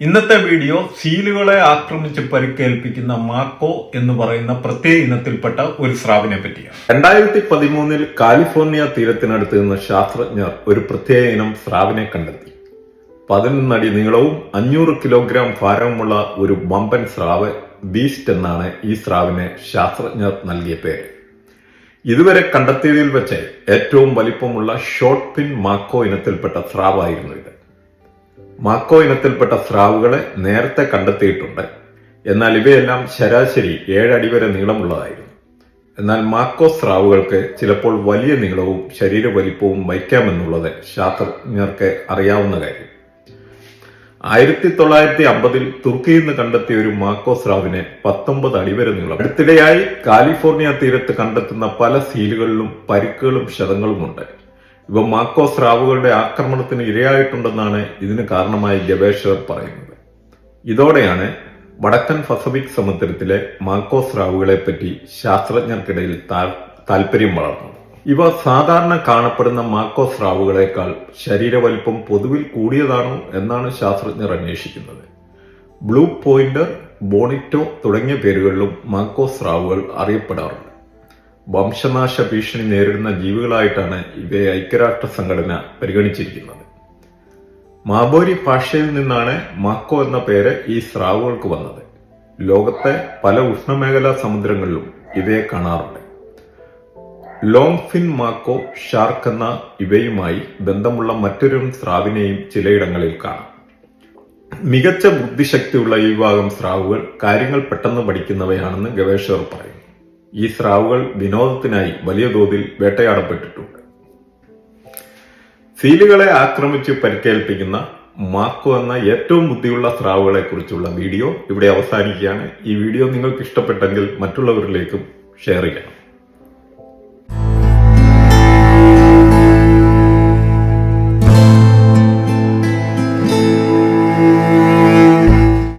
ഇന്നത്തെ വീഡിയോ സീലുകളെ ആക്രമിച്ച് പരിക്കേൽപ്പിക്കുന്ന മാക്കോ എന്ന് പറയുന്ന പ്രത്യേക ഇനത്തിൽപ്പെട്ട ഒരു സ്രാവിനെ പറ്റിയാണ്. രണ്ടായിരത്തി പതിമൂന്നിൽ കാലിഫോർണിയ തീരത്തിനടുത്ത് നിന്ന് ശാസ്ത്രജ്ഞർ ഒരു പ്രത്യേക ഇനം സ്രാവിനെ കണ്ടെത്തി. പതിനൊന്നടി നീളവും അഞ്ഞൂറ് കിലോഗ്രാം ഭാരവുമുള്ള ഒരു ബമ്പൻ സ്രാവ് ബീസ്റ്റ് എന്നാണ് ഈ സ്രാവിനെ ശാസ്ത്രജ്ഞർ നൽകിയ പേര്. ഇതുവരെ കണ്ടെത്തിയതിൽ വെച്ച് ഏറ്റവും വലിപ്പമുള്ള ഷോർട്ട് പിൻ മാക്കോ ഇനത്തിൽപ്പെട്ട സ്രാവായിരുന്നു ഇത്. മാക്കോ ഇനത്തിൽപ്പെട്ട സ്രാവുകളെ നേരത്തെ കണ്ടെത്തിയിട്ടുണ്ട്. എന്നാൽ ഇവയെല്ലാം ശരാശരി ഏഴടി വരെ നീളമുള്ളതായിരുന്നു. എന്നാൽ മാക്കോ സ്രാവുകൾക്ക് ചിലപ്പോൾ വലിയ നീളവും ശരീരവലിപ്പവും വയ്ക്കാമെന്നുള്ളത് ശാസ്ത്രജ്ഞർക്ക് അറിയാവുന്ന കാര്യം. ആയിരത്തി തൊള്ളായിരത്തി അമ്പതിൽ തുർക്കിയിൽ നിന്ന് കണ്ടെത്തിയ ഒരു മാക്കോ സ്രാവിന് പത്തൊമ്പത് അടി വരെ നീളം. അടുത്തിടെയായി കാലിഫോർണിയ തീരത്ത് കണ്ടെത്തുന്ന പല സീലുകളിലും പരിക്കുകളും ക്ഷതങ്ങളുമുണ്ട് ഇവ മാക്കോ സ്രാവുകളുടെ ആക്രമണത്തിന് ഇരയായിട്ടുണ്ടെന്നാണ് ഇതിന് കാരണമായി ഗവേഷകർ പറയുന്നത്. ഇതോടെയാണ് വടക്കൻ പസഫിക് സമുദ്രത്തിലെ മാക്കോ സ്രാവുകളെ പറ്റി ശാസ്ത്രജ്ഞർക്കിടയിൽ താല്പര്യം വളർന്നത്. ഇവ സാധാരണ കാണപ്പെടുന്ന മാക്കോ സ്രാവുകളെക്കാൾ ശരീരവലിപ്പം പൊതുവിൽ കൂടിയതാണോ എന്നാണ് ശാസ്ത്രജ്ഞർ അന്വേഷിക്കുന്നത്. ബ്ലൂ പോയിന്റർ ബോണിറ്റോ തുടങ്ങിയ പേരുകളിലും മാക്കോ സ്രാവുകൾ അറിയപ്പെടാറുണ്ട്. വംശനാശ ഭീഷണി നേരിടുന്ന ജീവികളായിട്ടാണ് ഇവയെ ഐക്യരാഷ്ട്ര സംഘടന പരിഗണിച്ചിരിക്കുന്നത്. മാബോരി ഭാഷയിൽ നിന്നാണ് മാക്കോ എന്ന പേര് ഈ സ്രാവുകൾക്ക് വന്നത്. ലോകത്തെ പല ഉഷ്ണമേഖലാ സമുദ്രങ്ങളിലും ഇവയെ കാണാറുണ്ട്. ലോങ് ഫിൻ മാക്കോ ഷാർക്ക് എന്ന ഇവയുമായി ബന്ധമുള്ള മറ്റൊരു സ്രാവിനെയും ചിലയിടങ്ങളിൽ കാണാം. മികച്ച ബുദ്ധിശക്തിയുള്ള ഈ വിഭാഗം സ്രാവുകൾ കാര്യങ്ങൾ പെട്ടെന്ന് പഠിക്കുന്നവയാണെന്ന് ഗവേഷകർ പറയുന്നു. ഈ സ്രാവുകൾ വിനോദത്തിനായി വലിയ തോതിൽ വേട്ടയാടപ്പെട്ടിട്ടുണ്ട്. സീലുകളെ ആക്രമിച്ച് പരിക്കേൽപ്പിക്കുന്ന മാക്കോ എന്ന ഏറ്റവും ബുദ്ധിയുള്ള സ്രാവുകളെ കുറിച്ചുള്ള വീഡിയോ ഇവിടെ അവസാനിക്കുകയാണ്. ഈ വീഡിയോ നിങ്ങൾക്ക് ഇഷ്ടപ്പെട്ടെങ്കിൽ മറ്റുള്ളവരിലേക്കും ഷെയർ ചെയ്യണം.